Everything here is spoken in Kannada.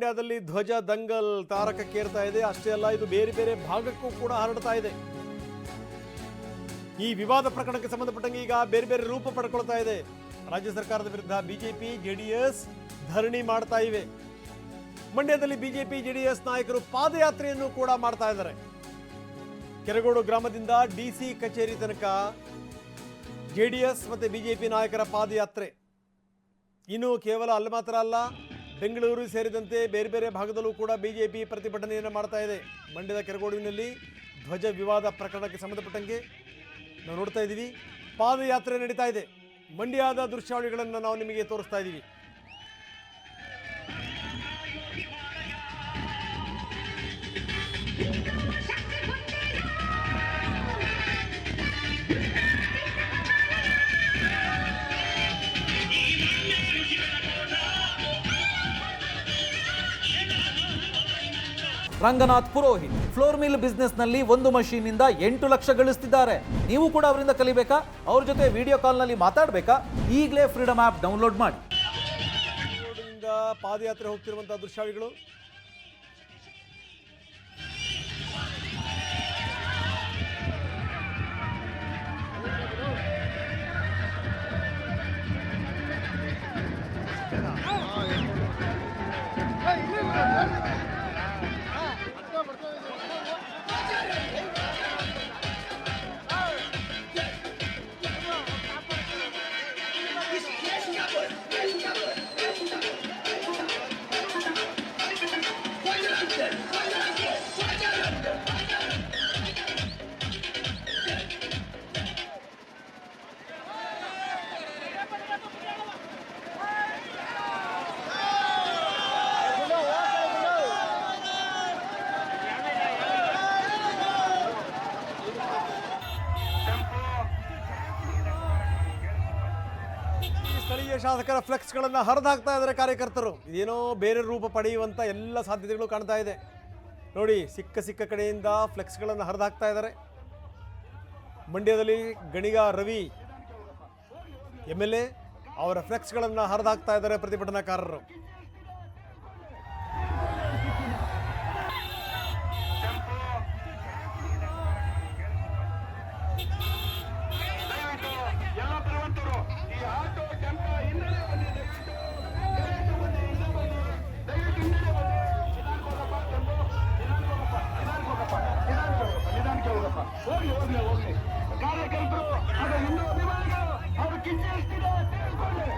ಮಂಡ್ಯದಲ್ಲಿ ಧ್ವಜ ದಂಗಲ್ ತಾರಕಕ್ಕೇರ್ತಾ ಇದೆ. ಅಷ್ಟೇ ಅಲ್ಲ, ಇದು ಬೇರೆ ಬೇರೆ ಭಾಗಕ್ಕೂ ಕೂಡ ಹರಡ್ತಾ ಇದೆ. ಈ ವಿವಾದ ಪ್ರಕರಣಕ್ಕೆ ಸಂಬಂಧಪಟ್ಟಂಗೆ ಈಗ ಬೇರೆ ಬೇರೆ ರೂಪ ಪಡ್ಕೊಳ್ತಾ ಇದೆ. ರಾಜ್ಯ ಸರ್ಕಾರದ ವಿರುದ್ಧ ಬಿಜೆಪಿ, ಜೆಡಿಎಸ್ ಧರಣಿ ಮಾಡ್ತಾ ಇವೆ. ಮಂಡ್ಯದಲ್ಲಿ ಬಿಜೆಪಿ, ಜೆಡಿಎಸ್ ನಾಯಕರು ಪಾದಯಾತ್ರೆಯನ್ನು ಕೂಡ ಮಾಡ್ತಾ ಇದ್ದಾರೆ. ಕೆರಗೋಡು ಗ್ರಾಮದಿಂದ ಡಿಸಿ ಕಚೇರಿ ತನಕ ಜೆಡಿಎಸ್ ಮತ್ತೆ ಬಿಜೆಪಿ ನಾಯಕರ ಪಾದಯಾತ್ರೆ. ಇನ್ನು ಕೇವಲ ಅಲ್ಲಿ ಮಾತ್ರ ಅಲ್ಲ ಬೆಂಗಳೂರು ಸೇರಿದಂತೆ ಬೇರೆ ಬೇರೆ ಭಾಗದಲ್ಲೂ ಕೂಡ ಬಿಜೆಪಿ ಪ್ರತಿಭಟನೆಯನ್ನು ಮಾಡ್ತಾ ಇದೆ. ಮಂಡ್ಯದ ಕೆರಗೋಡುವಿನಲ್ಲಿ ಧ್ವಜ ವಿವಾದ ಪ್ರಕರಣಕ್ಕೆ ಸಂಬಂಧಪಟ್ಟಂಗೆ ನಾವು ನೋಡ್ತಾ ಇದ್ದೀವಿ. ಪಾದಯಾತ್ರೆ ನಡೀತಾ ಇದೆ. ಮಂಡ್ಯದ ದೃಶ್ಯಾವಳಿಗಳನ್ನು ನಾವು ನಿಮಗೆ ತೋರಿಸ್ತಾ ಇದ್ದೀವಿ. ರಂಗನಾಥ್ ಪುರೋಹಿತ್ ಫ್ಲೋರ್ ಮಿಲ್ ಬಿಸ್ನೆಸ್ನಲ್ಲಿ ಒಂದು ಮಷೀನ್ ಇಂದ ಎಂಟು ಲಕ್ಷ ಗಳಿಸ್ತಿದ್ದಾರೆ. ನೀವು ಕೂಡ ಅವರಿಂದ ಕಲಿಬೇಕಾ? ಅವ್ರ ಜೊತೆ ವಿಡಿಯೋ ಕಾಲ್ನಲ್ಲಿ ಮಾತಾಡಬೇಕಾ? ಈಗಲೇ ಫ್ರೀಡಮ್ ಆಪ್ ಡೌನ್ಲೋಡ್ ಮಾಡಿ. ಪಾದಯಾತ್ರೆ ಹೋಗ್ತಿರುವಂತಹ ದೃಶ್ಯಾವಳಿಗಳು ಸ್ಥಳೀಯ ಶಾಸಕರ ಫ್ಲೆಕ್ಸ್ಗಳನ್ನು ಹರಿದಾಕ್ತಾ ಇದ್ದಾರೆ ಕಾರ್ಯಕರ್ತರು. ಇದೇನೋ ಬೇರೆ ರೂಪ ಪಡೆಯುವಂಥ ಎಲ್ಲ ಸಾಧ್ಯತೆಗಳು ಕಾಣ್ತಾ ಇದೆ. ನೋಡಿ, ಸಿಕ್ಕ ಸಿಕ್ಕ ಕಡೆಯಿಂದ ಫ್ಲೆಕ್ಸ್ಗಳನ್ನು ಹರಿದಾಕ್ತಾ ಇದ್ದಾರೆ. ಮಂಡ್ಯದಲ್ಲಿ Ganiga Ravi M L A ಅವರ ಫ್ಲೆಕ್ಸ್ಗಳನ್ನು ಹರಿದಾಕ್ತಾ ಇದ್ದಾರೆ ಪ್ರತಿಭಟನಾಕಾರರು. ಕಾರ್ಯಕರ್ತರು ಅದು ಹಿಂದೂ ಅಭಿಮಾನಿಗಳು ಅದು ಕಿಚ್ಚೆಷ್ಟಿದೆ ಸೇರಿಕೊಳ್ಳಿ